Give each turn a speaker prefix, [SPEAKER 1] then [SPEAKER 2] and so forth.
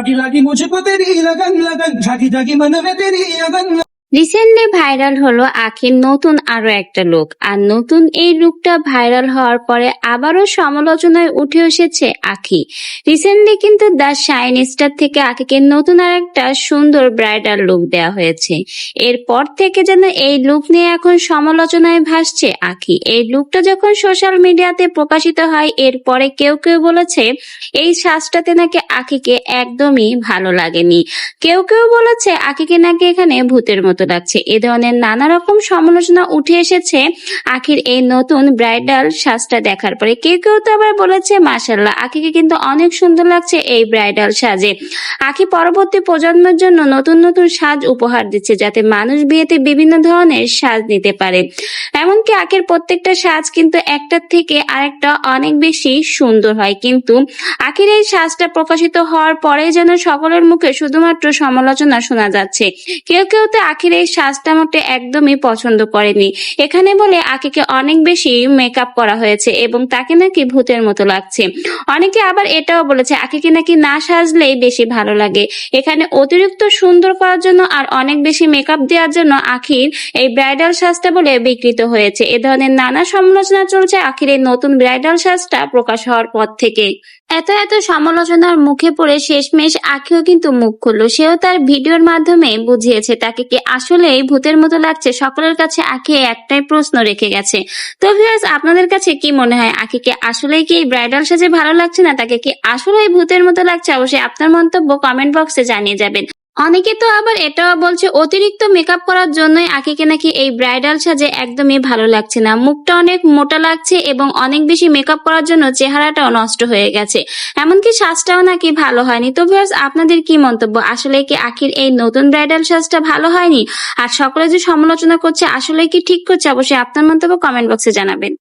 [SPEAKER 1] લાગી લાગી મુજ કો તેરી લગન લગન જાગી જાગી મન મે તેરી અગન
[SPEAKER 2] রিসেন্টলি ভাইরাল হলো আখির নতুন আরও একটা লুক আর নতুন এই লুকটা ভাইরাল হওয়ার পরে আবারও সমালোচনায় উঠে এসেছে আখি। রিসেন্টলি কিন্তু দ্য শাইন স্টার থেকে আখিকে নতুন আর একটা সুন্দর ব্রাইডাল লুক দেওয়া হয়েছে। এরপর থেকে যেন এই লুক নিয়ে এখন সমালোচনায় ভাসছে আখি। এই লুকটা যখন সোশ্যাল মিডিয়াতে প্রকাশিত হয়, এরপরে কেউ কেউ বলেছে, এই সাজটাতে নাকি আখিকে একদমই ভালো লাগেনি। কেউ কেউ বলেছে, আখিকে নাকি এখানে ভূতের মতো লাগছে। এ ধরনের নানা রকম সমালোচনা উঠে এসেছে আখির এই নতুন ব্রাইডাল সাজটা দেখার পরে। কেউ কেউ তো আবার বলেছে মাসাল্লাহ আখিকে কিন্তু অনেক সুন্দর লাগছে এই ব্রাইডাল সাজে। আখি পরবর্তী প্রজন্মের জন্য নতুন নতুন সাজ উপহার দিচ্ছে যাতে মানুষ বিয়েতে বিভিন্ন ধরনের সাজ নিতে পারে। এমনকি আখের প্রত্যেকটা সাজ কিন্তু একটার থেকে আরেকটা অনেক বেশি সুন্দর হয়। কিন্তু আখির এই সাজটা প্রকাশিত হওয়ার পরে যেন সকলের মুখে শুধুমাত্র সমালোচনা শোনা যাচ্ছে। কেউ কেউ তো আখির এই সাজটা মোটে একদমই পছন্দ করেনি। এখানে বলে আখিকে অনেক বেশি মেকআপ করা হয়েছে এবং তাকে নাকি ভূতের মতো লাগছে। অনেকে আবার এটাও বলেছে আখিকে নাকি না সাজলেই বেশি ভালো লাগে। এখানে অতিরিক্ত সুন্দর করার জন্য আর অনেক বেশি মেকআপ দেওয়ার জন্য আখির এই ব্রাইডাল সাজটা বলে বিকৃত হয়েছে। এ ধরনের নানা সমালোচনা চলছে আখির এই নতুন ব্রাইডাল সাজটা প্রকাশ হওয়ার পর থেকে। এত এত সমালোচনার মুখে পড়ে শেষমেশ আখিও কিন্তু মুখ খুললো। সেও তার ভিডিওর মাধ্যমে বুঝিয়েছে, তাকে কি আসলেই ভূতের মতো লাগছে? সকলের কাছে আখি একটাই প্রশ্ন রেখে গেছে। তো ভিউয়ার্স আপনাদের কাছে কি মনে হয়? আখিকে আসলেই কি এই ব্রাইডাল সাজে ভালো লাগছে না? তাকে কি আসলেই ভূতের মতো লাগছে? অবশ্যই আপনার মন্তব্য কমেন্ট বক্সে জানিয়ে যাবেন। অনেকে তো আবার এটাও বলছে, অতিরিক্ত মেকআপ করার জন্যই আখিকে নাকি এই ব্রাইডাল সাজে একদমই ভালো লাগছে না। মুখটা অনেক মোটা লাগছে এবং অনেক বেশি মেকআপ করার জন্য চেহারাটাও নষ্ট হয়ে গেছে। এমনকি সাজটাও নাকি ভালো হয়নি। তো ভিউয়ার্স আপনাদের কি মন্তব্য? আসলে কি আখির এই নতুন ব্রাইডাল সাজটা ভালো হয়নি? আর সকলে যে সমালোচনা করছে, আসলে কি ঠিক করছে? অবশ্যই আপনার মন্তব্য কমেন্ট বক্সে জানাবেন।